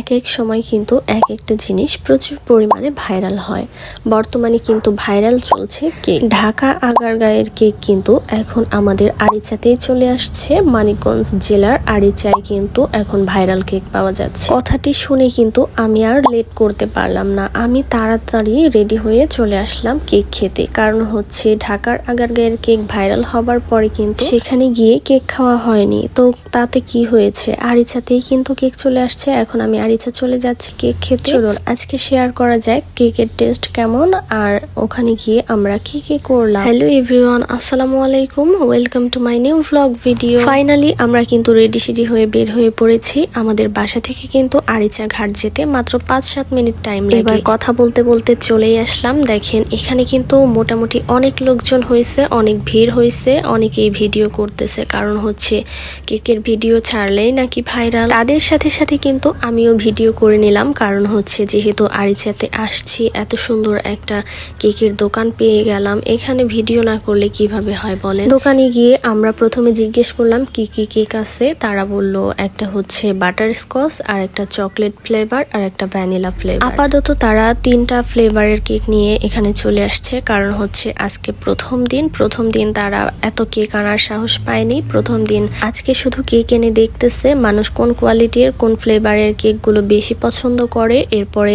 এক এক সময় কিন্তু এক একটা জিনিস প্রচুর পরিমাণে ভাইরাল হয়। বর্তমানে কিন্তু ভাইরাল চলছে কেক। ঢাকা আগারগাঁয়ের কেক কিন্তু এখন আমাদের আরিচাতেই চলে আসছে। মানিকগঞ্জ জেলার আরিচায় কিন্তু এখন ভাইরাল কেক পাওয়া যাচ্ছে। কথাটি শুনে কিন্তু আমি আর লেট করতে পারলাম না। আমি তাড়াতাড়ি রেডি হয়ে চলে আসলাম কেক খেতে। কারণ হচ্ছে ঢাকার আগারগাঁয়ের কেক ভাইরাল হবার পরে কিন্তু সেখানে গিয়ে কেক খাওয়া হয়নি। তো তাতে কি হয়েছে? আরিচাতেই কিন্তু কেক চলে আসছে। এখন আমি আরিচা চলে যাচ্ছি কেক খেতে। চলুন, আজকে শেয়ার করা যায় কেকের টেস্ট কেমন আর ওখানে গিয়ে আমরা কি কি করলাম। হ্যালো এভরিওয়ান আসসালামু আলাইকুম welcome to my new vlog video finally আমরা কিন্তু রেডি সেডি হয়ে বের হয়ে পড়েছি। আমাদের বাসা থেকে কিন্তু আরিচা ঘাট যেতে মাত্র পাঁচ সাত মিনিট টাইম লাগে। কথা বলতে বলতে চলেই আসলাম। দেখেন, এখানে কিন্তু মোটামুটি অনেক লোকজন হয়েছে, অনেক ভিড় হয়েছে, অনেকেই ভিডিও করতেছে। কারণ হচ্ছে, কেকের ভিডিও ছাড়লেই নাকি ভাইরাল তাদের সাথে সাথে কিন্তু আমিও ভিডিও করে নিলাম। কারণ হচ্ছে যেহেতু আরিচাতে আসছি, এত সুন্দর একটা কেকের দোকান পেয়ে গেলাম। এখানে ভিডিও না করলে কীভাবে হয় বলেন? দোকানে গিয়ে আমরা প্রথমে জিজ্ঞেস করলাম, কি কি কেক আছে? তারা বলল, একটা হচ্ছে বাটার স্কচ, আর একটা চকলেট ফ্লেভার, আর একটা ভ্যানিলা ফ্লেভার। আপাতত তারা তিনটা ফ্লেভারের কেক নিয়ে এখানে চলে আসছে। কারণ হচ্ছে আজকে প্রথম দিন। প্রথম দিন তারা এত কেক আনার সাহস পায়নি। প্রথম দিন আজকে শুধু কেক এনে দেখতেছে মানুষ কোন কোয়ালিটির, কোন ফ্লেভারের কেকগুলো বেশি পছন্দ করে। এরপরে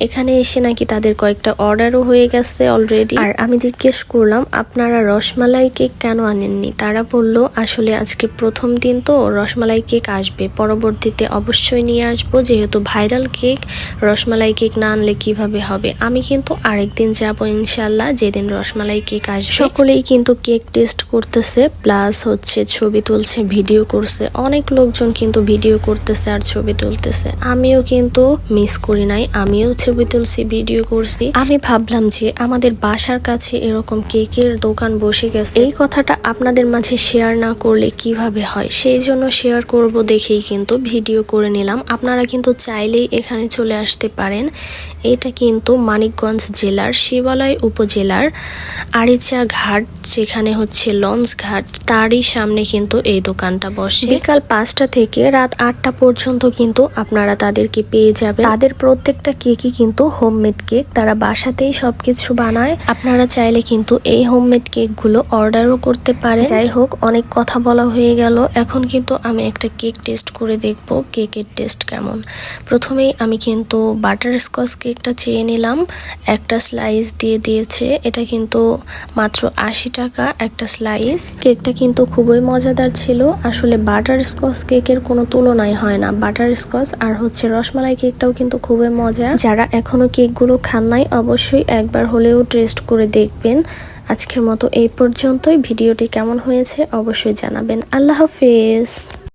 এখানে এসে নাকি তাদের কয়েকটা অর্ডারও হয়ে গেছে অলরেডি আর আমি জিজ্ঞেস করলাম, আপনারা রসমালাই কেক কেন আনেননি? তারা বলল, আসলে আজকে প্রথম দিন তো রসমালাই কেক আসবে। পরবর্তীতে অবশ্যই নিয়ে আসব। যেহেতু ভাইরাল কেক, রসমালাই কেক না আনলে কীভাবে হবে? আমি কিন্তু আরেকদিন যাব ইনশাল্লাহ যেদিন রসমালাই কেক আসবে। সকলেই কিন্তু কেক টেস্ট করতেছে, প্লাস হচ্ছে ছবি তুলছে, ভিডিও করছে। অনেক লোকজন কিন্তু ভিডিও করতেছে আর ছবি তুলতেছে। আমিও কিন্তু মিস করি নাই। আমিও ছবি তুলছি ভিডিও করছি। আমি ভাবলাম যে আমাদের বাসার কাছে এরকম কেকের দোকান বসে গেছে। এই কথাটা আপনাদের মাঝে শেয়ার না করলে কীভাবে হয়? সেই জন্য শেয়ার করব দেখেই কিন্তু ভিডিও করে নিলাম। আপনারা কিন্তু চাইলেই এখানে চলে আসতে পারেন। এটা কিন্তু মানিকগঞ্জ জেলার শিবালয় উপজেলার আরিচা ঘাট, যেখানে হচ্ছে লঞ্চ ঘাট। তারই সামনে কিন্তু এই দোকানটা বসে। বিকাল পাঁচটা থেকে রাত আটটা পর্যন্ত কিন্তু আপনারা তাদেরকে পেয়ে যাবে। তাদের প্রত্যেকটা কেকই কিন্তু হোমমেড কেক তারা বাসাতেই সবকিছু বানায়। আপনারা চাইলে কিন্তু এই হোমমেড কেকগুলো অর্ডারও করতে পারে যাই হোক, অনেক কথা বলা হয়ে গেল। এখন কিন্তু আমি একটা কেক টেস্ট করে দেখব কেকের টেস্ট কেমন। প্রথমেই আমি কিন্তু বাটার স্কচ কেকটা চেয়ে নিলাম। একটা স্লাইস দিয়ে দিয়েছে। এটা কিন্তু মাত্র আশি টাকা একটা স্লাইস কেকটা কিন্তু খুবই মজাদার ছিল। আসলে বাটার স্কচ কেকের কোনো তুলনাই হয় না। বাটার স্কচ আর হচ্ছে রসমালাই কেকটাও কিন্তু খুবই মজা। যারা এখনও কেকগুলো খান নাই, অবশ্যই একবার হলেও টেস্ট করে দেখবেন। আজকের মতো এই পর্যন্তই। ভিডিওটি কেমন হয়েছে অবশ্যই জানাবেন। আল্লাহ হাফেজ।